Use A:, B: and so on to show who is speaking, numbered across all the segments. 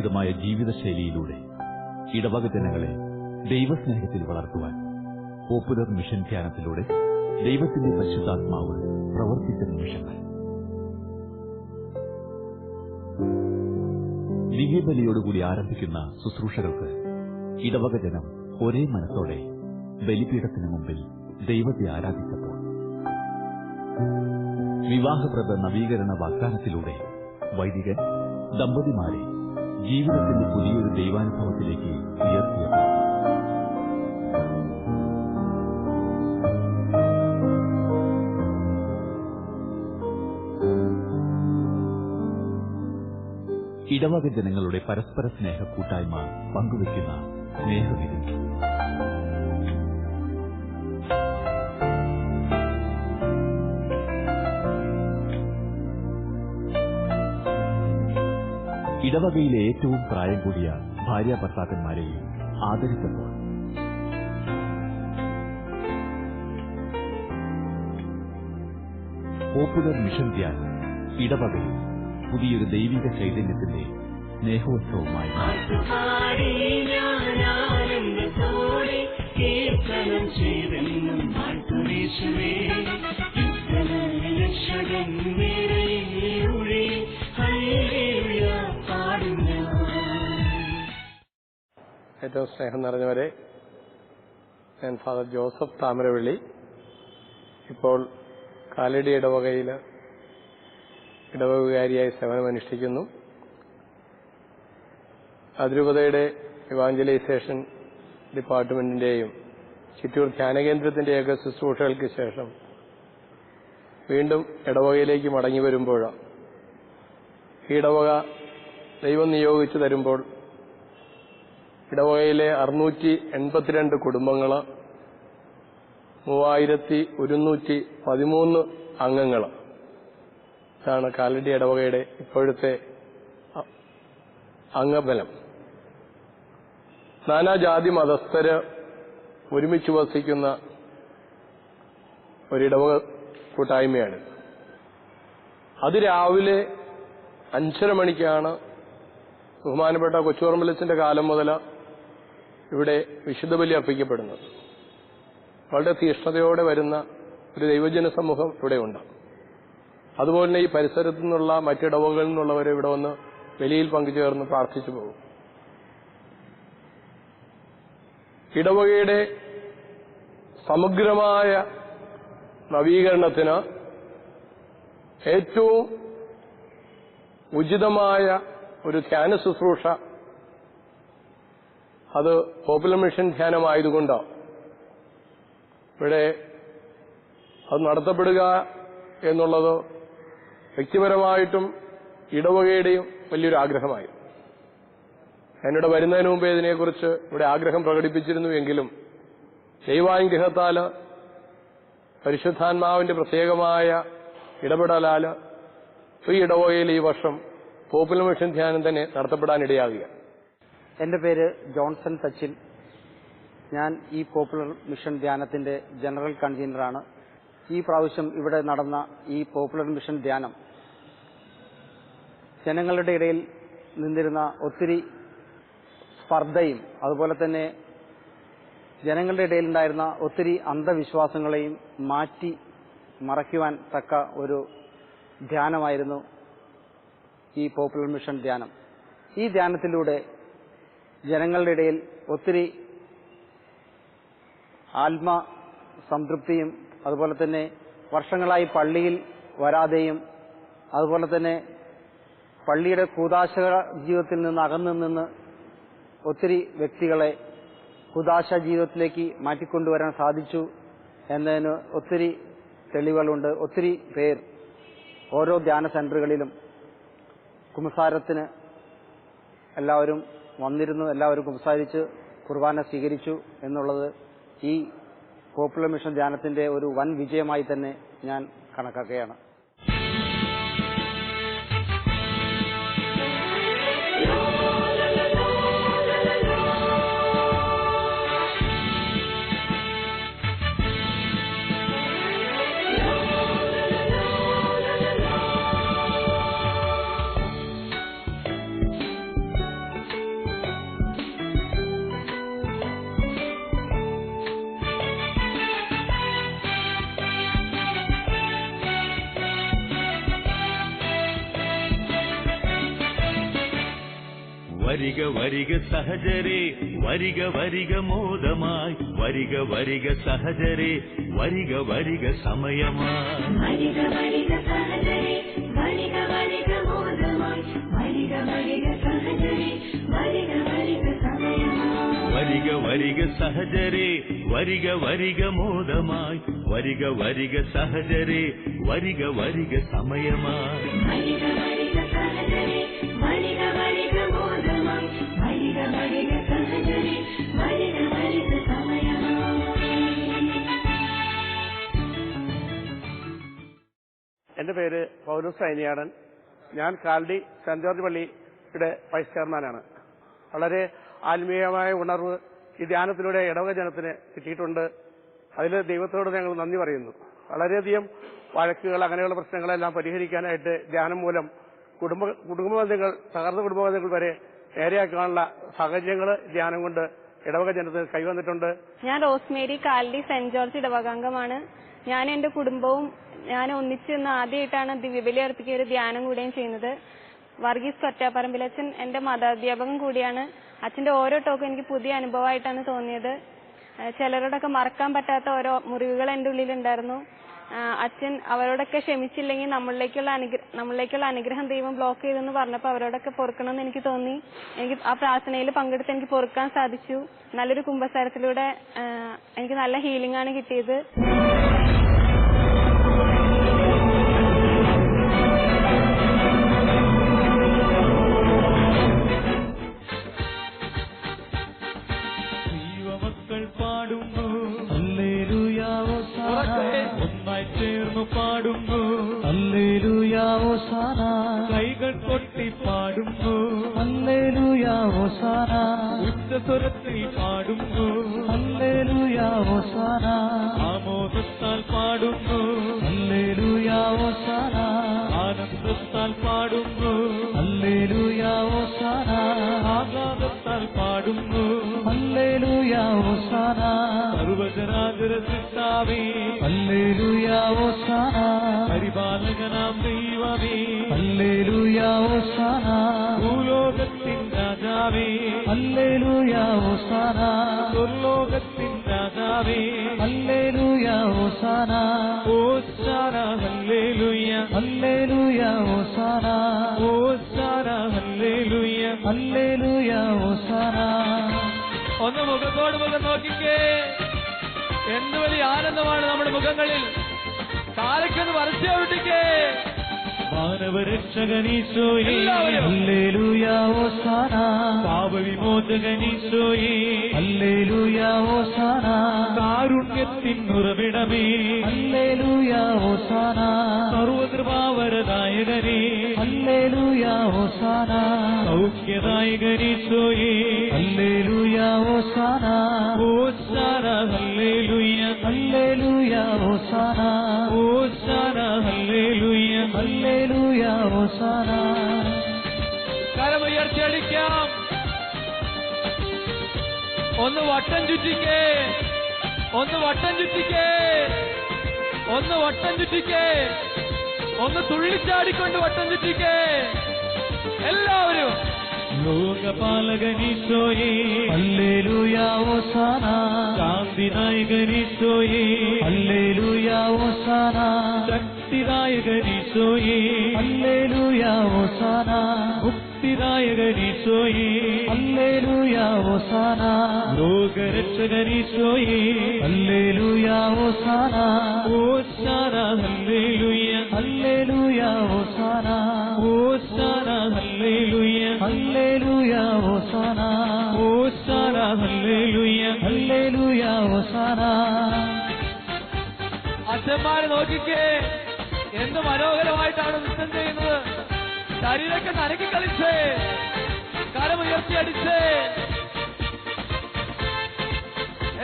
A: വചനാധിഷ്ഠിതമായ ജീവിതശൈലിയിലൂടെ ഇടവക ജനങ്ങളെ ദൈവസ്നേഹത്തിൽ വളർത്തുവാൻ പോപ്പുലർ മിഷൻ ധ്യാനത്തിലൂടെ ദൈവത്തിന്റെ പരിശുദ്ധാത്മാവ് പ്രവർത്തിച്ച നിമിഷങ്ങൾ. ദിവ്യബലിയോടുകൂടി ആരംഭിക്കുന്ന ശുശ്രൂഷകൾക്ക് ഇടവക ജനം ഒരേ മനസ്സോടെ ബലിപീഠത്തിന് മുമ്പിൽ ദൈവത്തെ ആരാധിച്ചപ്പോൾ. വിവാഹപ്രദ നവീകരണ വാഗ്ദാനത്തിലൂടെ വൈദികൻ ദമ്പതിമാരെ ജീവിതത്തിന്റെ പുതിയൊരു ദൈവാനുഭവത്തിലേക്ക് ഉയർത്തിയ ഇടവക ജനങ്ങളുടെ പരസ്പര സ്നേഹ കൂട്ടായ്മ പങ്കുവയ്ക്കുന്ന സ്നേഹവിരുന്ന് ഇടവകയിലെ ഏറ്റവും പ്രായം കൂടിയ ഭാര്യ ഭർത്താക്കന്മാരെയും ആദരിച്ചപ്പോൾ. പോപ്പുലർ മിഷൻ ധ്യാൻ ഇടവകയിൽ പുതിയൊരു ദൈവിക ചൈതന്യത്തിന്റെ സ്നേഹോത്സവമായി
B: ചെയ്തെന്നും രക്ഷകൻ
C: ഏറ്റവും സ്നേഹം നിറഞ്ഞവരെ ഞാൻ ഫാദർ ജോസഫ് താമരവള്ളി ഇപ്പോൾ കാലടി ഇടവകയിൽ ഇടവകുകാരിയായി സേവനമനുഷ്ഠിക്കുന്നു. അതിരൂപതയുടെ ഇവാഞ്ചലൈസേഷൻ ഡിപ്പാർട്ട്മെന്റിന്റെയും ചിറ്റൂർ ധ്യാനകേന്ദ്രത്തിന്റെയൊക്കെ ശുശ്രൂഷകൾക്ക് ശേഷം വീണ്ടും ഇടവകയിലേക്ക് മടങ്ങി ഈ ഇടവക ദൈവം നിയോഗിച്ചു തരുമ്പോൾ ഇടവകയിലെ അറുന്നൂറ്റി എൺപത്തിരണ്ട് കുടുംബങ്ങൾ മൂവായിരത്തി ഒരുന്നൂറ്റി പതിമൂന്ന് അംഗങ്ങൾ ഇതാണ് കാലടി ഇടവകയുടെ ഇപ്പോഴത്തെ അംഗബലം. നാനാജാതി മതസ്ഥര് ഒരുമിച്ച് വസിക്കുന്ന ഒരിടവക കൂട്ടായ്മയാണ്. അത് രാവിലെ അഞ്ചര മണിക്കാണ് ബഹുമാനപ്പെട്ട കൊച്ചുപറമ്പലച്ചന്റെ കാലം മുതൽ ഇവിടെ വിശുദ്ധ ബലി അർപ്പിക്കപ്പെടുന്നത്. വളരെ തീഷ്ണതയോടെ വരുന്ന ഒരു ദൈവജന സമൂഹം ഇവിടെയുണ്ട് അതുപോലെ തന്നെ ഈ പരിസരത്തു നിന്നുള്ള മറ്റിടവകളിൽ നിന്നുള്ളവർ ഇവിടെ വന്ന് ബലിയിൽ പങ്കുചേർന്ന് പ്രാർത്ഥിച്ചു പോകും. ഇടവകയുടെ സമഗ്രമായ നവീകരണത്തിന് ഏറ്റവും ഉചിതമായ ഒരു ധ്യാന ശുശ്രൂഷ അത് പോപ്പുലർ മിഷൻ ധ്യാനമായതുകൊണ്ട് ഇവിടെ അത് നടത്തപ്പെടുക എന്നുള്ളത് വ്യക്തിപരമായിട്ടും ഇടവകയുടെയും വലിയൊരു ആഗ്രഹമായി. ഞാനിവിടെ വരുന്നതിന് മുമ്പേ ഇതിനെക്കുറിച്ച് ഇവിടെ ആഗ്രഹം പ്രകടിപ്പിച്ചിരുന്നു എങ്കിലും ദൈവാനുഗ്രഹത്താൽ പരിശുദ്ധാത്മാവിന്റെ പ്രത്യേകമായ ഇടപെടലാൽ ഈ ഇടവകയിൽ ഈ വർഷം പോപ്പുലർ മിഷൻ ധ്യാനം തന്നെ നടത്തപ്പെടാനിടയാകുക.
D: എന്റെ പേര് ജോൺസൺ സച്ചിൻ. ഞാൻ ഈ പോപ്പുലർ മിഷൻ ധ്യാനത്തിന്റെ ജനറൽ കൺവീനറാണ്. ഈ പ്രാവശ്യം ഇവിടെ നടന്ന ഈ പോപ്പുലർ മിഷൻ ധ്യാനം ജനങ്ങളുടെ ഇടയിൽ നിന്നിരുന്ന ഒത്തിരി സ്പർദ്ധയും അതുപോലെ തന്നെ ജനങ്ങളുടെ ഇടയിൽ ഉണ്ടായിരുന്ന ഒത്തിരി അന്ധവിശ്വാസങ്ങളെയും മാറ്റി മറയ്ക്കുവാൻ തക്ക ഒരു ധ്യാനമായിരുന്നു ഈ പോപ്പുലർ മിഷൻ ധ്യാനം. ഈ ധ്യാനത്തിലൂടെ ജനങ്ങളുടെ ഇടയിൽ ഒത്തിരി ആത്മ സംതൃപ്തിയും അതുപോലെ തന്നെ വർഷങ്ങളായി പള്ളിയിൽ വരാതെയും അതുപോലെ തന്നെ പള്ളിയുടെ കൂതാശ ജീവിതത്തിൽ നിന്ന് അകന്നു നിന്ന് ഒത്തിരി വ്യക്തികളെ കുതാശ ജീവിതത്തിലേക്ക് മാറ്റിക്കൊണ്ടുവരാൻ സാധിച്ചു എന്നതിന് ഒത്തിരി തെളിവുകളുണ്ട്. ഒത്തിരി പേർ ഓരോ ധ്യാന സെന്ററുകളിലും കുമ്പസാരത്തിന് എല്ലാവരും വന്നിരുന്നു എല്ലാവരും സംസാരിച്ച് കുർബാന സ്വീകരിച്ചു എന്നുള്ളത് ഈ പോപ്പുലർ മിഷൻ ധ്യാനത്തിന്റെ ഒരു വൻ വിജയമായി തന്നെ ഞാൻ കണക്കാക്കുകയാണ്.
B: വരിക വരിക സഹജരെ വരിക വരിക മോദമായി വരിക വരിക സഹജരെ വരിക വരിക സമയമായി
E: വരിക വരിക സഹജരെ വരിക വരിക മോദമായി വരിക വരിക സഹജരെ വരിക വരിക സമയമായി
B: വരിക വരിക സഹജരെ വരിക വരിക മോദമായി വരിക വരിക സഹജരെ വരിക വരിക സമയമായി
F: പേര് പൗലോസ് സൈനിയാടൻ. ഞാൻ കാൽഡി സെന്റ് ജോർജ് പള്ളിയുടെ വൈസ് ചെയർമാനാണ്. വളരെ ആത്മീയമായ ഉണർവ് ഈ ധ്യാനത്തിലൂടെ ഇടവക ജനത്തിന് കിട്ടിയിട്ടുണ്ട്. അതിൽ ദൈവത്തോട് ഞങ്ങൾ നന്ദി പറയുന്നു. വളരെയധികം വഴക്കുകൾ അങ്ങനെയുള്ള പ്രശ്നങ്ങളെല്ലാം പരിഹരിക്കാനായിട്ട് ധ്യാനം മൂലം കുടുംബ കുടുംബബന്ധങ്ങൾ തകർന്ന കുടുംബബന്ധങ്ങൾ വരെ നേരെയാക്കാനുള്ള സാഹചര്യങ്ങൾ ധ്യാനം കൊണ്ട് ഇടവക ജനത്തിന് കൈവന്നിട്ടുണ്ട്.
G: ഞാൻ റോസ്മേരി കാൽഡി സെന്റ് ജോർജ് ഇടവകാംഗമാണ്. ഞാൻ എന്റെ കുടുംബവും ഞാൻ ഒന്നിച്ച് നിന്ന് ആദ്യമായിട്ടാണ് അർപ്പിക്കുക ഒരു ധ്യാനം കൂടുകയും ചെയ്യുന്നത്. വർഗീസ് കൊറ്റാപ്പറമ്പിലച്ഛൻ എന്റെ മതാധ്യാപകൻ കൂടിയാണ്. അച്ഛന്റെ ഓരോ ടോക്കും എനിക്ക് പുതിയ അനുഭവമായിട്ടാണ് തോന്നിയത്. ചിലരോടൊക്കെ മറക്കാൻ പറ്റാത്ത ഓരോ മുറിവുകൾ എന്റെ ഉള്ളിലുണ്ടായിരുന്നു. അച്ഛൻ അവരോടൊക്കെ ക്ഷമിച്ചില്ലെങ്കിൽ നമ്മളിലേക്കുള്ള അനുഗ്രഹം നമ്മളിലേക്കുള്ള അനുഗ്രഹം ദൈവം ബ്ലോക്ക് ചെയ്തെന്ന് പറഞ്ഞപ്പോൾ അവരോടൊക്കെ പൊറുക്കണമെന്ന് എനിക്ക് തോന്നി. എനിക്ക് ആ പ്രാർത്ഥനയിൽ പങ്കെടുത്ത് എനിക്ക് പൊറുക്കാൻ സാധിച്ചു. നല്ലൊരു കുംഭസാരത്തിലൂടെ എനിക്ക് നല്ല ഹീലിംഗ് ആണ് കിട്ടിയത്.
B: പാടുന്നു. ഒന്നായി ചേർന്നു പാടുന്നു. കൈകൾ കൊട്ടി പാടുന്നു. ഉച്ചസ്വരത്തിൽ പാടുന്നു. ആമോദത്താൽ പാടുന്നു. ആനന്ദത്താൽ പാടുന്നു. ആഹ്ലാദത്താൽ പാടുന്നു. സർവജനാചര സൃഷ്ടാവേ പരിപാലകനാം ദൈവമേ. ഭൂലോകത്തിൻ രാജാവേ. സ്വർലോകത്തിൻ രാജാവേ. ഓശാന ഹല്ലേലൂയ. ഓശാന ഹല്ലേലൂയ. ഒന്ന് മുഖത്തോട് മുഖം നോക്കിക്കേ. എന്ത് വലിയ ആനന്ദമാണ് നമ്മുടെ മുഖങ്ങളിൽ. മാനവരക്ഷകനീശോയേ പാപവിമോചകനീശോയേ കാരുണ്യത്തിൻ ഉറവിടമേ സർവകൃപാവരദായകനേ സൗഖ്യദായകനീശോയേ ഓശാന ഹല്ലേലൂയ ഓശാന ഹല്ലേലൂയ കരമുയർച്ചടിക്കാം ഒന്ന് വട്ടം ചുറ്റിക്കേ. ഒന്ന് വട്ടം ചുറ്റിക്കേ. ഒന്ന് വട്ടം ചുറ്റിക്കേ. ഒന്ന് തുള്ളിച്ചാടിക്കൊണ്ട് വട്ടം ചുറ്റിക്കേ. എല്ലാവരും. ലോകപാലകനീശോയേ. ശാന്തിനായകനീശോയേ ശക്തിനായകനീശോയേ മുക്തിനായകനീശോയേ ലോകരക്ഷകനീശോയേ ഓശാന ഹല്ലേലൂയ ഓശാന ഹല്ലേലൂയ ഓശാന ഹല്ലേലൂയ അച്ഛന്മാരെ നോക്കിക്കേ എന്ത് മനോഹരമായിട്ടാണ് നൃത്തം ചെയ്യുന്നത്? ശരീരമൊക്കെ നനക്കി കളിച്ചേ കരമുയർത്തി അടിച്ചേ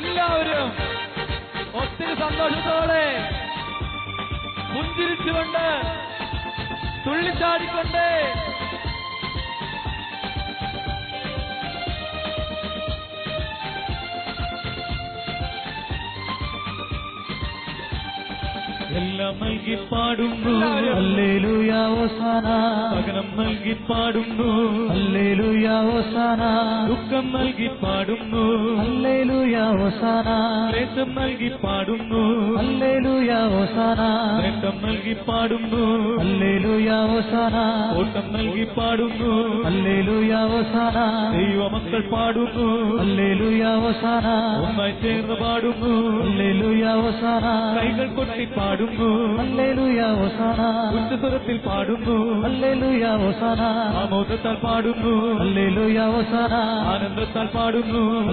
B: എല്ലാവരും ഒത്തിരി സന്തോഷത്തോടെ പുഞ്ചിരിച്ചുകൊണ്ട് തുള്ളിച്ചാടിക്കൊണ്ട്
H: എല്ലാം നൽകി പാടുന്നു
I: എല്ലാവരും.
H: അല്ലേലൂയ ഓസാന പകരം നൽകി പാടുന്നു അല്ലേലൂയ ഓസാന ദുഃഖം നൽകി പാടുന്നു അല്ലേലൂയ ഓസാന ക്ലേശം നൽകി പാടുന്നു അല്ലേലൂയ ഓസാന നേട്ടം നൽകി പാടുന്നു അല്ലേലൂയ ഓസാന ഓട്ടം നൽകി പാടുന്നു അല്ലേലൂയ ഓസാന ദൈവമക്കൾ പാടുന്നു അല്ലേലൂയ ഓസാന ഒന്നായി ചേർന്ന് പാടുന്നു അല്ലേലൂയ ഓസാന കൈകൾ കൊട്ടി പാടുന്നു ഉച്ചസ്വരത്തിൽ പാടുന്നു അല്ലേലൂയ ഓസാന. ആമോദത്താൽ പാടുന്നു ആനന്ദത്താൽ പാടുന്നു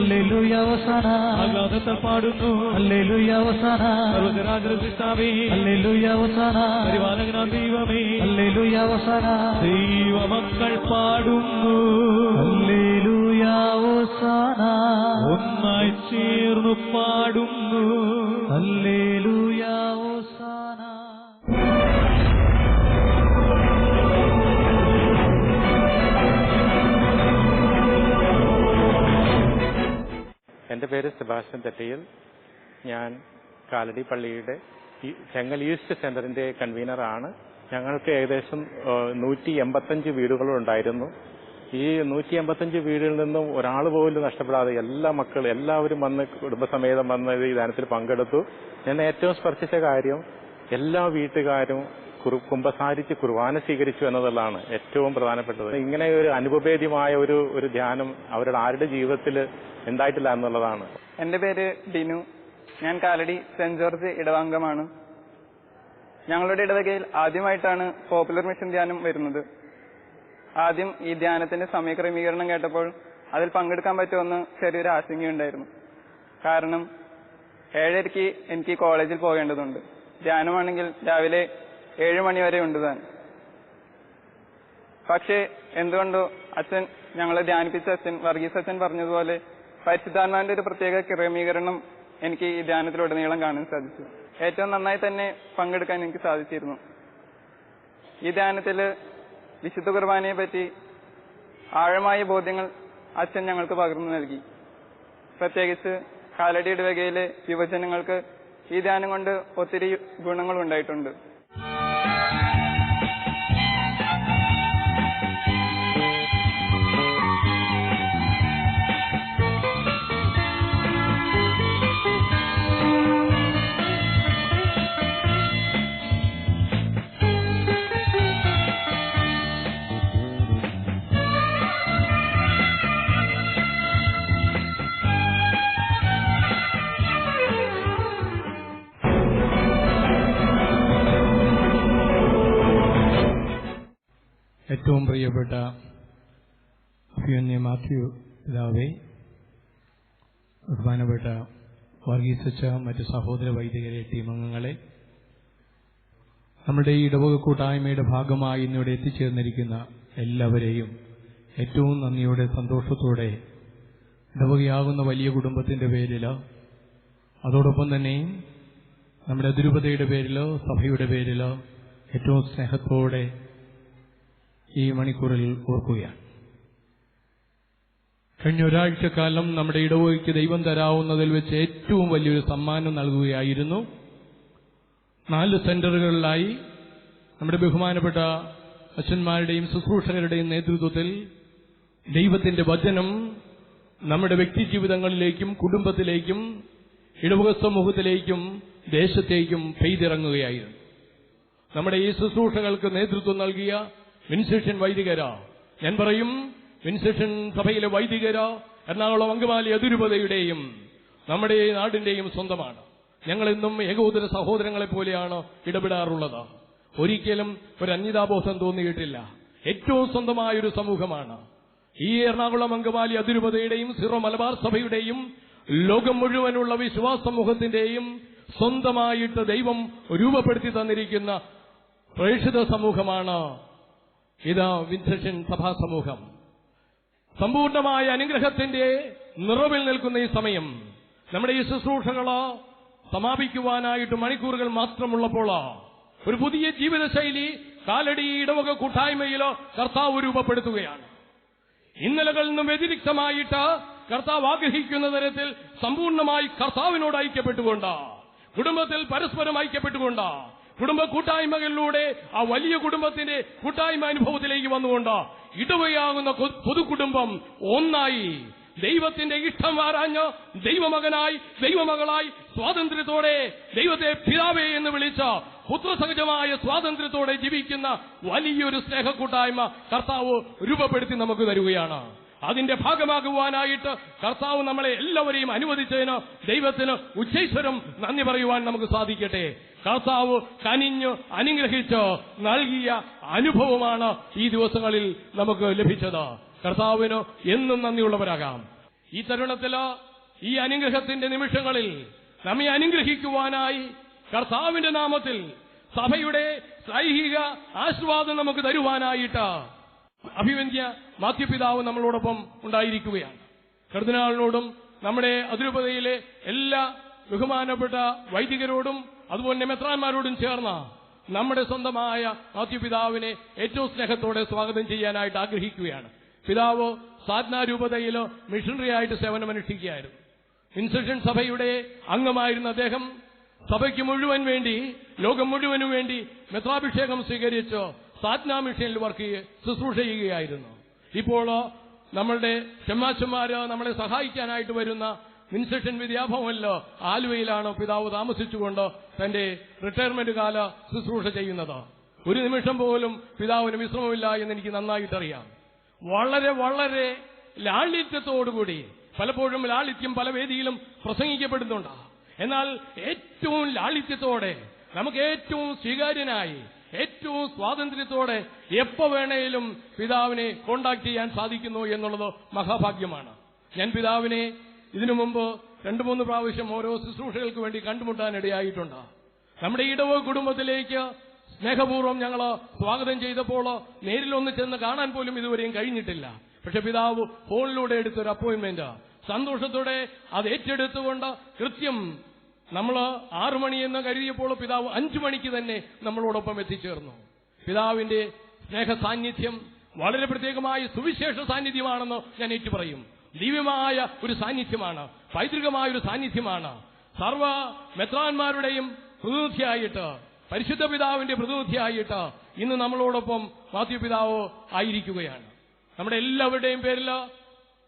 H: ആഹ്ലാദത്താൽ പാടുന്നു അല്ലേലൂയ ഓസാന. സർവജരാജന സൃഷ്ടാവേ അല്ലേലൂയ ഓസാന. പരിപാലകനാ ദൈവമേ. അല്ലേലൂയ ഓസാന. ദൈവമക്കൾ പാടുന്നു അല്ലേലൂയ ഓസാന. ഒന്നായി ചേർന്നു പാടുന്നു അല്ലേലൂയ
J: എന്റെ പേര് സെബാസ്റ്റ്യൻ തെറ്റയിൽ ഞാൻ കാലടി പള്ളിയുടെ ചെങ്ങൽ ഈസ്റ്റ് സെന്ററിന്റെ കൺവീനറാണ് ഞങ്ങൾക്ക് ഏകദേശം നൂറ്റി എൺപത്തഞ്ച് വീടുകളുണ്ടായിരുന്നു. ഈ നൂറ്റി എൺപത്തഞ്ച് വീടുകളിൽ നിന്നും ഒരാൾ പോലും നഷ്ടപ്പെടാതെ എല്ലാ മക്കളും എല്ലാവരും വന്ന് കുടുംബസമേതം വന്ന് ഈ ദാനത്തിൽ പങ്കെടുത്തു. ഞാൻ ഏറ്റവും സ്പർശിച്ച കാര്യം എല്ലാ വീട്ടുകാരും കുമ്പസാരിച്ച് കുർബാന സ്വീകരിച്ചു എന്നതുള്ളതാണ് ഏറ്റവും പ്രധാനപ്പെട്ടത്. ഇങ്ങനെ ഒരു അനുപഭേദ്യമായ ഒരു ഒരു ധ്യാനം അവരുടെ ആരുടെ ജീവിതത്തിൽ ഉണ്ടായിട്ടില്ല എന്നുള്ളതാണ്.
K: എന്റെ പേര് ഡിനു. ഞാൻ കാലടി സെന്റ് ജോർജ് ഇടവാംഗമാണ്. ഞങ്ങളുടെ ഇടവകയിൽ ആദ്യമായിട്ടാണ് പോപ്പുലർ മിഷൻ ധ്യാനം വരുന്നത്. ആദ്യം ഈ ധ്യാനത്തിന്റെ സമയക്രമീകരണം കേട്ടപ്പോൾ അതിൽ പങ്കെടുക്കാൻ പറ്റുമെന്ന് ചെറിയൊരു ആശങ്കയുണ്ടായിരുന്നു. കാരണം ഏഴരയ്ക്ക് എനിക്ക് കോളേജിൽ പോകേണ്ടതുണ്ട്. ധ്യാനമാണെങ്കിൽ രാവിലെ ഏഴ് മണി വരെ ഉണ്ട് താൻ. പക്ഷേ എന്തുകൊണ്ടോ അച്ഛൻ ഞങ്ങളെ ധ്യാനിപ്പിച്ച അച്ഛൻ വർഗീസ് അച്ഛൻ പറഞ്ഞതുപോലെ പരിശുദ്ധാത്മാവിന്റെ ഒരു പ്രത്യേക ക്രമീകരണം എനിക്ക് ഈ ധ്യാനത്തിലുടനീളം കാണാൻ സാധിച്ചു. ഏറ്റവും നന്നായി തന്നെ പങ്കെടുക്കാൻ എനിക്ക് സാധിച്ചിരുന്നു. ഈ ധ്യാനത്തിൽ വിശുദ്ധ കുർബാനയെ പറ്റി ആഴമായ ബോധ്യങ്ങൾ അച്ഛൻ ഞങ്ങൾക്ക് പകർന്നു നൽകി. പ്രത്യേകിച്ച് കാലടി ഇടവകയിലെ യുവജനങ്ങൾക്ക് ഈ ധ്യാനം കൊണ്ട് ഒത്തിരി ഗുണങ്ങൾ ഉണ്ടായിട്ടുണ്ട്
L: പ്രിയപ്പെട്ട അഭിമന്യ മാത്യു പിതാവേ ബഹുമാനപ്പെട്ട വർഗീസച്ച മറ്റ് സഹോദര വൈദികരെ ടീമംഗങ്ങളെ നമ്മുടെ ഈ ഇടവക കൂട്ടായ്മയുടെ ഭാഗമായി ഇന്നിവിടെ എത്തിച്ചേർന്നിരിക്കുന്ന എല്ലാവരെയും ഏറ്റവും നന്ദിയോടെ സന്തോഷത്തോടെ ഇടവകയാകുന്ന വലിയ കുടുംബത്തിന്റെ പേരിൽ അതോടൊപ്പം തന്നെ നമ്മുടെ അതിരൂപതയുടെ പേരിലോ സഭയുടെ പേരിലോ ഏറ്റവും സ്നേഹത്തോടെ ഈ മണിക്കൂറിൽ ഓർക്കുകയാണ്. കഴിഞ്ഞ ഒരാഴ്ചക്കാലം നമ്മുടെ ഇടവകയ്ക്ക് ദൈവം തരാവുന്നതിൽ വെച്ച് ഏറ്റവും വലിയൊരു സമ്മാനം നൽകുകയായിരുന്നു. നാല് സെന്ററുകളിലായി നമ്മുടെ ബഹുമാനപ്പെട്ട അച്ഛന്മാരുടെയും ശുശ്രൂഷകരുടെയും നേതൃത്വത്തിൽ ദൈവത്തിന്റെ വചനം നമ്മുടെ വ്യക്തി ജീവിതങ്ങളിലേക്കും കുടുംബത്തിലേക്കും ഇടവക സമൂഹത്തിലേക്കും ദേശത്തേക്കും പെയ്തിറങ്ങുകയായിരുന്നു. നമ്മുടെ ഈ ശുശ്രൂഷകൾക്ക് നേതൃത്വം നൽകിയ വിൻസെഷൻ വൈദികരാ. ഞാൻ പറയും വിൻസേഷൻ സഭയിലെ വൈദികര എറണാകുളം അങ്കമാലി അതിരൂപതയുടെയും നമ്മുടെ നാടിന്റെയും സ്വന്തമാണ്. ഞങ്ങളെന്നും ഏകോദര സഹോദരങ്ങളെ പോലെയാണ് ഇടപെടാറുള്ളത്. ഒരിക്കലും ഒരു അന്യതാബോധം തോന്നിയിട്ടില്ല. ഏറ്റവും സ്വന്തമായ ഒരു സമൂഹമാണ്. ഈ എറണാകുളം അങ്കമാലി അതിരൂപതയുടെയും സിറോ മലബാർ സഭയുടെയും ലോകം മുഴുവനുള്ള വിശ്വാസ സമൂഹത്തിന്റെയും സ്വന്തമായിട്ട് ദൈവം രൂപപ്പെടുത്തി തന്നിരിക്കുന്ന പ്രേക്ഷിത സമൂഹമാണ് ഇത് വിൻസെഷൻ സഭാ സമൂഹം സമ്പൂർണമായ അനുഗ്രഹത്തിന്റെ നിറവിൽ നിൽക്കുന്ന ഈ സമയം നമ്മുടെ ഈ ശുശ്രൂഷകളോ സമാപിക്കുവാനായിട്ട് മണിക്കൂറുകൾ മാത്രമുള്ളപ്പോൾ ഒരു പുതിയ ജീവിതശൈലി കാലടി ഇടവക കൂട്ടായ്മയിലോ കർത്താവ് രൂപപ്പെടുത്തുകയാണ്. ഇന്നലകളിൽ നിന്നും വ്യതിരിക്തമായിട്ട് കർത്താവ് ആഗ്രഹിക്കുന്ന തരത്തിൽ സമ്പൂർണമായി കർത്താവിനോട് ഐക്യപ്പെട്ടുകൊണ്ട് കുടുംബത്തിൽ പരസ്പരം ഐക്യപ്പെട്ടുകൊണ്ട് കുടുംബ കൂട്ടായ്മകളിലൂടെ ആ വലിയ കുടുംബത്തിന്റെ കൂട്ടായ്മ അനുഭവത്തിലേക്ക് വന്നുകൊണ്ട് ഇടവയാകുന്ന പൊതുകുടുംബം ഒന്നായി. ദൈവത്തിന്റെ ഇഷ്ടം ആരാഞ്ഞ ദൈവമകനായി ദൈവമകളായി സ്വാതന്ത്ര്യത്തോടെ ദൈവത്തെ പിതാവേ എന്ന് വിളിച്ച പുത്രസഹജമായ സ്വാതന്ത്ര്യത്തോടെ ജീവിക്കുന്ന വലിയൊരു സ്നേഹക്കൂട്ടായ്മ കർത്താവ് രൂപപ്പെടുത്തി നമുക്ക് തരികയാണ്. അതിന്റെ ഭാഗമാകുവാനായിട്ട് കർത്താവ് നമ്മളെ എല്ലാവരെയും അനുവദിച്ചതിന് ദൈവത്തിന് ഉച്ചൈശ്വരം നന്ദി പറയുവാൻ നമുക്ക് സാധിക്കട്ടെ. കർത്താവ് കനിഞ്ഞു അനുഗ്രഹിച്ച് നൽകിയ അനുഭവമാണ് ഈ ദിവസങ്ങളിൽ നമുക്ക് ലഭിച്ചത്. കർത്താവിന് എന്നും നന്ദിയുള്ളവരാകാം. ഈ തരുണത്തിൽ ഈ അനുഗ്രഹത്തിന്റെ നിമിഷങ്ങളിൽ നമ്മെ അനുഗ്രഹിക്കുവാനായി കർത്താവിന്റെ നാമത്തിൽ സഭയുടെ സൈഹിക ആശീർവാദം നമുക്ക് തരുവാനായിട്ട് അഭിവന്ധ്യ മാധ്യപിതാവ് നമ്മളോടൊപ്പം ഉണ്ടായിരിക്കുകയാണ്. കർദിനാളിനോടും നമ്മുടെ അതിരൂപതയിലെ എല്ലാ ബഹുമാനപ്പെട്ട വൈദികരോടും അതുപോലെ മെത്രാന്മാരോടും ചേർന്ന നമ്മുടെ സ്വന്തമായ മാത്യുപിതാവിനെ ഏറ്റവും സ്നേഹത്തോടെ സ്വാഗതം ചെയ്യാനായിട്ട് ആഗ്രഹിക്കുകയാണ്. പിതാവ് സാധനാരൂപതയിലോ മിഷണറി ആയിട്ട് സേവനമനുഷ്ഠിക്കുകയായിരുന്നു. ഇൻസെഷൻ സഭയുടെ അംഗമായിരുന്ന അദ്ദേഹം സഭയ്ക്ക് മുഴുവൻ വേണ്ടി ലോകം മുഴുവനും വേണ്ടി മെത്രാഭിഷേകം സ്വീകരിച്ച് സാധനാ മിഷനിൽ വർക്ക് ശുശ്രൂഷ ചെയ്യുകയായിരുന്നു. ഇപ്പോൾ നമ്മളുടെ ഷമ്മാശന്മാര് നമ്മളെ സഹായിക്കാനായിട്ട് വരുന്ന മിൻസെഷൻ വിദ്യാഭവനിൽ ആലുവയിലാണ് പിതാവ് താമസിച്ചുകൊണ്ടോ തന്റെ റിട്ടയർമെന്റ് കാല ശുശ്രൂഷ ചെയ്യുന്നത്. ഒരു നിമിഷം പോലും പിതാവിന് വിശ്രമമില്ല എന്ന് എനിക്ക് നന്നായിട്ടറിയാം. വളരെ വളരെ ലാളിത്യത്തോടുകൂടി പലപ്പോഴും ലാളിത്യം പല വേദിയിലും പ്രസംഗിക്കപ്പെടുന്നുണ്ട്. എന്നാൽ ഏറ്റവും ലാളിത്യത്തോടെ നമുക്ക് ഏറ്റവും സ്വീകാര്യനായി ഏറ്റവും സ്വാതന്ത്ര്യത്തോടെ എപ്പോ വേണേലും പിതാവിനെ കോണ്ടാക്ട് ചെയ്യാൻ സാധിക്കുന്നു എന്നുള്ളത് മഹാഭാഗ്യമാണ്. ഞാൻ പിതാവിനെ ഇതിനു മുമ്പ് രണ്ടു മൂന്ന് പ്രാവശ്യം ഓരോ ശുശ്രൂഷകൾക്ക് വേണ്ടി കണ്ടുമുട്ടാൻ ഇടയായിട്ടുണ്ട്. നമ്മുടെ ഇടവ കുടുംബത്തിലേക്ക് സ്നേഹപൂർവം ഞങ്ങൾ സ്വാഗതം ചെയ്തപ്പോൾ നേരിലൊന്ന് ചെന്ന് കാണാൻ പോലും ഇതുവരെയും കഴിഞ്ഞിട്ടില്ല. പക്ഷെ പിതാവ് ഫോണിലൂടെ എടുത്തൊരു അപ്പോയിന്റ്മെന്റ്. സന്തോഷത്തോടെ അത് ഏറ്റെടുത്തുകൊണ്ട് കൃത്യം നമ്മൾ ആറു മണി എന്ന് കരുതിയപ്പോൾ പിതാവ് അഞ്ചു മണിക്ക് തന്നെ നമ്മളോടൊപ്പം എത്തിച്ചേർന്നു. പിതാവിന്റെ സ്നേഹ സാന്നിധ്യം വളരെ പ്രത്യേകമായ സുവിശേഷ സാന്നിധ്യമാണെന്ന് ഞാൻ ഏറ്റു പറയും ദിവ്യമായ ഒരു സാന്നിധ്യമാണ്. പൈതൃകമായ ഒരു സാന്നിധ്യമാണ്. സർവ മെത്രാന്മാരുടെയും പ്രതിനിധിയായിട്ട് പരിശുദ്ധ പിതാവിന്റെ പ്രതിനിധിയായിട്ട് ഇന്ന് നമ്മളോടൊപ്പം മാത്യു പിതാവ് ആയിരിക്കുകയാണ്. നമ്മുടെ എല്ലാവരുടെയും പേരിൽ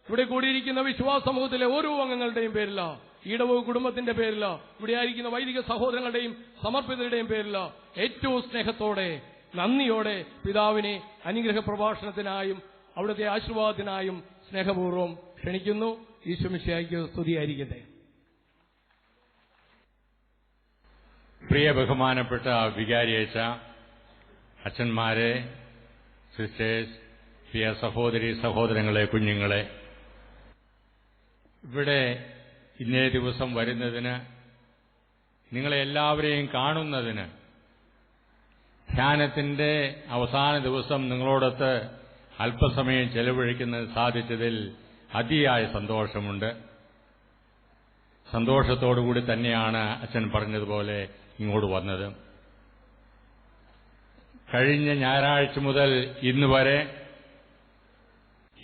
L: ഇവിടെ കൂടിയിരിക്കുന്ന വിശ്വാസ സമൂഹത്തിലെ ഓരോ അംഗങ്ങളുടെയും പേരിൽ ഈടവ് കുടുംബത്തിന്റെ പേരിൽ ഇവിടെ ആയിരിക്കുന്ന വൈദിക സഹോദരങ്ങളുടെയും സമർപ്പിതരുടെയും പേരിൽ ഏറ്റവും സ്നേഹത്തോടെ നന്ദിയോടെ പിതാവിനെ അനുഗ്രഹ പ്രഭാഷണത്തിനായും അവിടുത്തെ ആശീർവാദത്തിനായും സ്നേഹപൂർവം ക്ഷണിക്കുന്നു. ഈശ്വമിഷയ്ക്ക് സ്തുതിയായിരിക്കട്ടെ.
M: പ്രിയ ബഹുമാനപ്പെട്ട വികാരിയച്ച അച്ഛന്മാരെ സിസ്റ്റേഴ്സ് പ്രിയ സഹോദരി സഹോദരങ്ങളെ കുഞ്ഞുങ്ങളെ. ഇവിടെ ഇന്നേ ദിവസം വരുന്നതിന് നിങ്ങളെ എല്ലാവരെയും കാണുന്നതിന് ധ്യാനത്തിന്റെ അവസാന ദിവസം നിങ്ങളോടൊത്ത് അല്പസമയം ചെലവഴിക്കുന്നത് സാധിച്ചതിൽ അതിയായ സന്തോഷമുണ്ട്. സന്തോഷത്തോടുകൂടി തന്നെയാണ് അച്ഛൻ പറഞ്ഞതുപോലെ ഇങ്ങോട്ട് വന്നത്. കഴിഞ്ഞ ഞായറാഴ്ച മുതൽ ഇന്ന് വരെ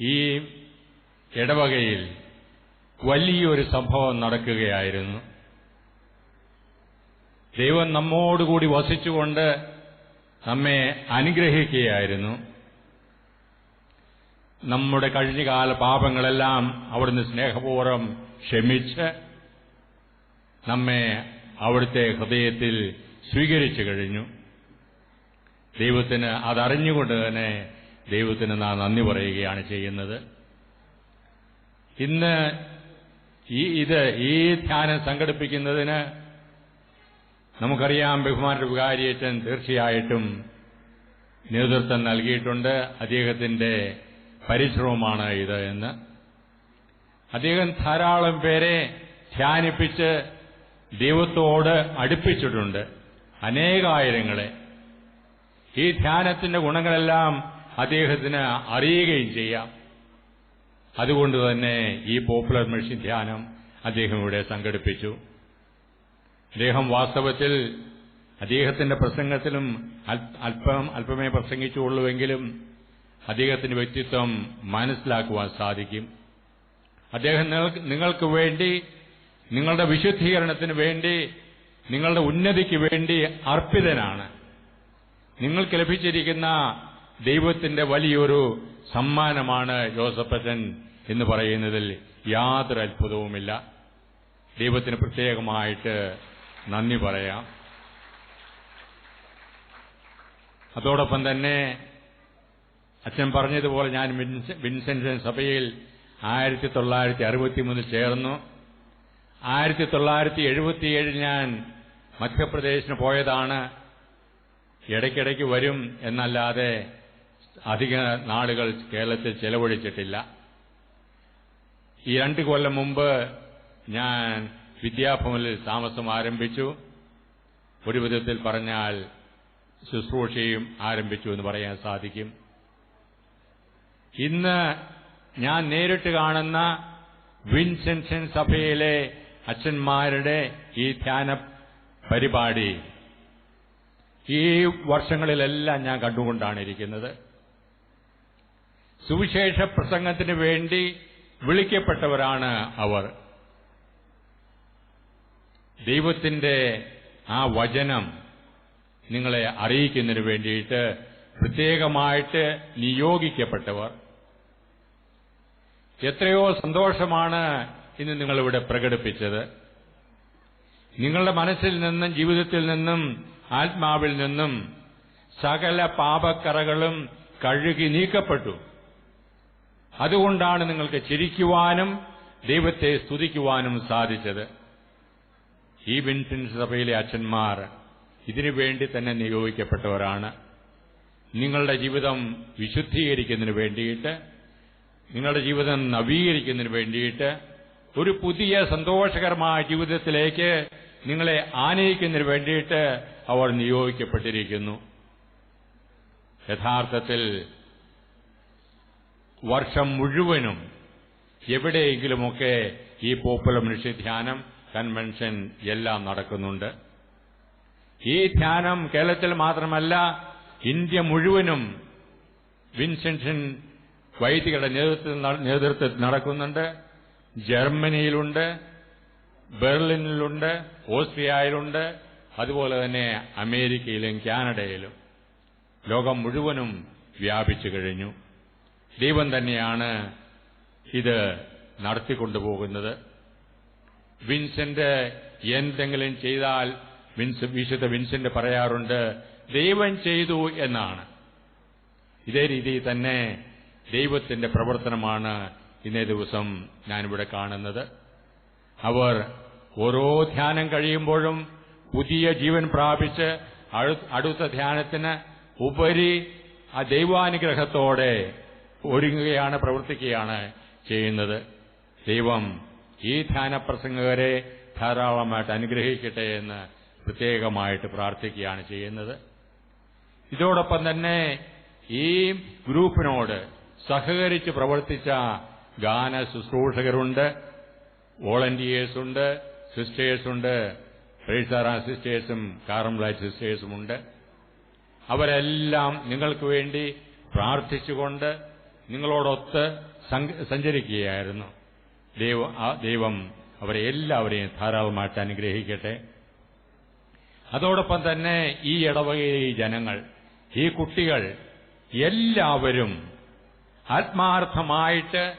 M: ഈ ഇടവകയിൽ വലിയൊരു സംഭവം നടക്കുകയായിരുന്നു. ദൈവം നമ്മോടുകൂടി വസിച്ചുകൊണ്ട് നമ്മെ അനുഗ്രഹിക്കുകയായിരുന്നു. നമ്മുടെ കഴിഞ്ഞകാല പാപങ്ങളെല്ലാം അവിടുന്ന് സ്നേഹപൂർവം ക്ഷമിച്ച് നമ്മെ അവിടുത്തെ ഹൃദയത്തിൽ സ്വീകരിച്ചു കഴിഞ്ഞു. ദൈവത്തിന് അതറിഞ്ഞുകൊണ്ട് തന്നെ ദൈവത്തിന് നാം നന്ദി പറയുകയാണ് ചെയ്യുന്നത്. ഇന്ന് ഈ ഇത് ഈ ധ്യാനം സംഘടിപ്പിക്കുന്നതിന് നമുക്കറിയാം ബഹുമാനുടെ ഉപകാരിയേറ്റൻ തീർച്ചയായിട്ടും നേതൃത്വം നൽകിയിട്ടുണ്ട്. അദ്ദേഹത്തിന്റെ പരിശ്രമമാണ് ഇത് എന്ന്. അദ്ദേഹം ധാരാളം പേരെ ധ്യാനിപ്പിച്ച് ദൈവത്തോട് അടുപ്പിച്ചിട്ടുണ്ട്. അനേകായിരങ്ങളെ. ഈ ധ്യാനത്തിന്റെ ഗുണങ്ങളെല്ലാം അദ്ദേഹത്തിന് അറിയുകയും ചെയ്യാം. അതുകൊണ്ട് തന്നെ ഈ പോപ്പുലർ മെഷീൻ ധ്യാനം അദ്ദേഹം ഇവിടെ സംഘടിപ്പിച്ചു. അദ്ദേഹം വാസ്തവത്തിൽ അദ്ദേഹത്തിന്റെ പ്രസംഗത്തിലും അല്പം അല്പമേ പ്രസംഗിച്ചുള്ളൂവെങ്കിലും അദ്ദേഹത്തിന്റെ വ്യക്തിത്വം മനസ്സിലാക്കുവാൻ സാധിക്കും. അദ്ദേഹം നിങ്ങൾക്ക് വേണ്ടി നിങ്ങളുടെ വിശുദ്ധീകരണത്തിന് വേണ്ടി നിങ്ങളുടെ ഉന്നതിക്ക് വേണ്ടി അർപ്പിതനാണ്. നിങ്ങൾക്ക് ലഭിച്ചിരിക്കുന്ന ദൈവത്തിന്റെ വലിയൊരു സമ്മാനമാണ് ജോസഫച്ചൻ എന്ന് പറയുന്നതിൽ യാതൊരു അത്ഭുതവുമില്ല. ദൈവത്തിന് പ്രത്യേകമായിട്ട് നന്ദി പറയാം. അതോടൊപ്പം തന്നെ അച്ഛൻ പറഞ്ഞതുപോലെ ഞാൻ വിൻസ- വിൻസെന്റ് സഭയിൽ ആയിരത്തി തൊള്ളായിരത്തി അറുപത്തിമൂന്നിൽ ചേർന്നു. ആയിരത്തി തൊള്ളായിരത്തി എഴുപത്തിയേഴിൽ ഞാൻ മധ്യപ്രദേശിന് പോയതാണ്. ഇടയ്ക്കിടയ്ക്ക് വരും എന്നല്ലാതെ അധിക നാളുകൾ കേരളത്തിൽ ചെലവഴിച്ചിട്ടില്ല. ഈ രണ്ട് കൊല്ലം മുമ്പ് ഞാൻ വിദ്യാഭവനിൽ താമസം ആരംഭിച്ചു. ഒരു വിധത്തിൽ പറഞ്ഞാൽ ശുശ്രൂഷയും ആരംഭിച്ചു എന്ന് പറയാൻ സാധിക്കും. ഇന്ന് ഞാൻ നേരിട്ട് കാണുന്ന വിൻസെൻഷൻ സഭയിലെ അച്ഛന്മാരുടെ ഈ ധ്യാന പരിപാടി. ഈ വർഷങ്ങളിലെല്ലാം ഞാൻ കണ്ടുകൊണ്ടാണ് ഇരിക്കുന്നത്. സുവിശേഷ പ്രസംഗത്തിന് വേണ്ടി വിളിക്കപ്പെട്ടവരാണ് അവർ. ദൈവത്തിന്റെ ആ വചനം നിങ്ങളെ അറിയിക്കുന്നതിന് വേണ്ടിയിട്ട് പ്രത്യേകമായിട്ട് നിയോഗിക്കപ്പെട്ടവർ. എത്രയോ സന്തോഷമാണ് ഇന്ന് നിങ്ങളിവിടെ പ്രകടിപ്പിച്ചത്. നിങ്ങളുടെ മനസ്സിൽ നിന്നും ജീവിതത്തിൽ നിന്നും ആത്മാവിൽ നിന്നും സകല പാപക്കറകളും കഴുകി നീക്കപ്പെട്ടു. അതുകൊണ്ടാണ് നിങ്ങൾക്ക് ചിരിക്കുവാനും ദൈവത്തെ സ്തുതിക്കുവാനും സാധിച്ചത്. ഈ വിൻസിൻ സഭയിലെ അച്ഛന്മാർ ഇതിനുവേണ്ടി തന്നെ നിയോഗിക്കപ്പെട്ടവരാണ്. നിങ്ങളുടെ ജീവിതം വിശുദ്ധീകരിക്കുന്നതിന് വേണ്ടിയിട്ട് നിങ്ങളുടെ ജീവിതം നവീകരിക്കുന്നതിന് വേണ്ടിയിട്ട് ഒരു പുതിയ സന്തോഷകരമായ ജീവിതത്തിലേക്ക് നിങ്ങളെ ആനയിക്കുന്നതിന് വേണ്ടിയിട്ട് അവർ നിയോഗിക്കപ്പെട്ടിരിക്കുന്നു. യഥാർത്ഥത്തിൽ വർഷം മുഴുവനും എവിടെയെങ്കിലുമൊക്കെ ഈ പോപ്പുലർ മനുഷ്യധ്യാനം കൺവെൻഷൻ എല്ലാം നടക്കുന്നുണ്ട്. ഈ ധ്യാനം കേരളത്തിൽ മാത്രമല്ല ഇന്ത്യ മുഴുവനും വിൻസെൻഷൻ വൈദികരുടെ നേതൃത്വത്തിൽ നേതൃത്വത്തിൽ നടക്കുന്നുണ്ട്. ജർമ്മനിയിലുണ്ട് ബെർലിനിലുണ്ട് ഓസ്ട്രിയയിലുണ്ട് അതുപോലെ തന്നെ അമേരിക്കയിലും കാനഡയിലും. ലോകം മുഴുവനും വ്യാപിച്ചു കഴിഞ്ഞു. ദൈവം തന്നെയാണ് ഇത് നടത്തിക്കൊണ്ടുപോകുന്നത്. വിൻസെന്റ് എന്തെങ്കിലും ചെയ്താൽ വിൻസ് വിശുദ്ധ വിൻസെന്റ് പറയാറുണ്ട് ദൈവം ചെയ്തു എന്നാണ്. ഇതേ രീതിയിൽ തന്നെ ദൈവത്തിന്റെ പ്രവർത്തനമാണ് ഇന്നേ ദിവസം ഞാനിവിടെ കാണുന്നത്. അവർ ഓരോ ധ്യാനം കഴിയുമ്പോഴും പുതിയ ജീവൻ പ്രാപിച്ച് അടു- അടുത്ത ധ്യാനത്തിന് ഉപരി ആ ദൈവാനുഗ്രഹത്തോടെ ഒരുങ്ങുകയാണ് പ്രവർത്തിക്കുകയാണ് ചെയ്യുന്നത്. ദൈവം ഈ ധ്യാന പ്രസംഗകരെ ധാരാളമായിട്ട് അനുഗ്രഹിക്കട്ടെ എന്ന് പ്രത്യേകമായിട്ട് പ്രാർത്ഥിക്കുകയാണ് ചെയ്യുന്നത്. ഇതോടൊപ്പം തന്നെ ഈ ഗ്രൂപ്പിനോട് സഹകരിച്ച് പ്രവർത്തിച്ച ഗാന ശുശ്രൂഷകരുണ്ട് വോളണ്ടിയേഴ്സ് സിസ്റ്റേഴ്സുണ്ട് റേസാറ സിസ്റ്റേഴ്സും കാറംലൈറ്റ് സിസ്റ്റേഴ്സും ഉണ്ട് അവരെല്ലാം നിങ്ങൾക്ക് വേണ്ടി പ്രാർത്ഥിച്ചുകൊണ്ട് നിങ്ങളോടൊത്ത് സഞ്ച- സഞ്ചരിക്കുകയായിരുന്നു. ദൈവം അവരെ എല്ലാവരെയും ധാരാളമായിട്ട് അനുഗ്രഹിക്കട്ടെ. അതോടൊപ്പം തന്നെ ഈ ഇടവകയിലെ ഈ ജനങ്ങൾ ഈ കുട്ടികൾ എല്ലാവരും ആത്മാർത്ഥമായിട്ട്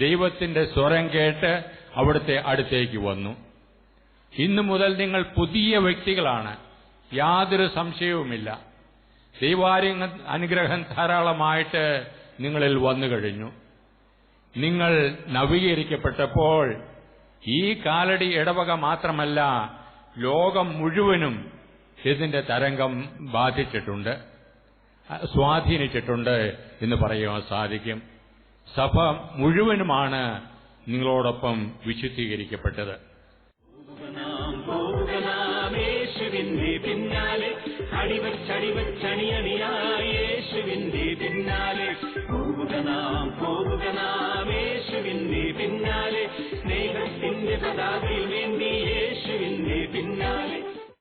M: ദൈവത്തിന്റെ സ്വരം കേട്ട് അവിടുത്തെ അടുത്തേക്ക് വന്നു. ഇന്നു മുതൽ നിങ്ങൾ പുതിയ വ്യക്തികളാണ്. യാതൊരു സംശയവുമില്ല. ദൈവാരിങ്ങ അനുഗ്രഹം ധാരാളമായിട്ട് നിങ്ങളിൽ വന്നു കഴിഞ്ഞു. നിങ്ങൾ നവീകരിക്കപ്പെട്ടപ്പോൾ ഈ കാലടി ഇടവക മാത്രമല്ല ലോകം മുഴുവനും ഇതിന്റെ തരംഗം ബാധിച്ചിട്ടുണ്ട്. സ്വാധീനിച്ചിട്ടുണ്ട് എന്ന് പറയുവാൻ സാധിക്കും. സഭ മുഴുവനുമാണ് നിങ്ങളോടൊപ്പം വിശുദ്ധീകരിക്കപ്പെട്ടത്.
H: പിന്നാലെ അടിവച്ചടിവച്ചണിയണിയായേശുവിന്റെ പിന്നാലെ. സ്നേഹത്തിന്റെ പതാകയിൽ വേണ്ടിയേ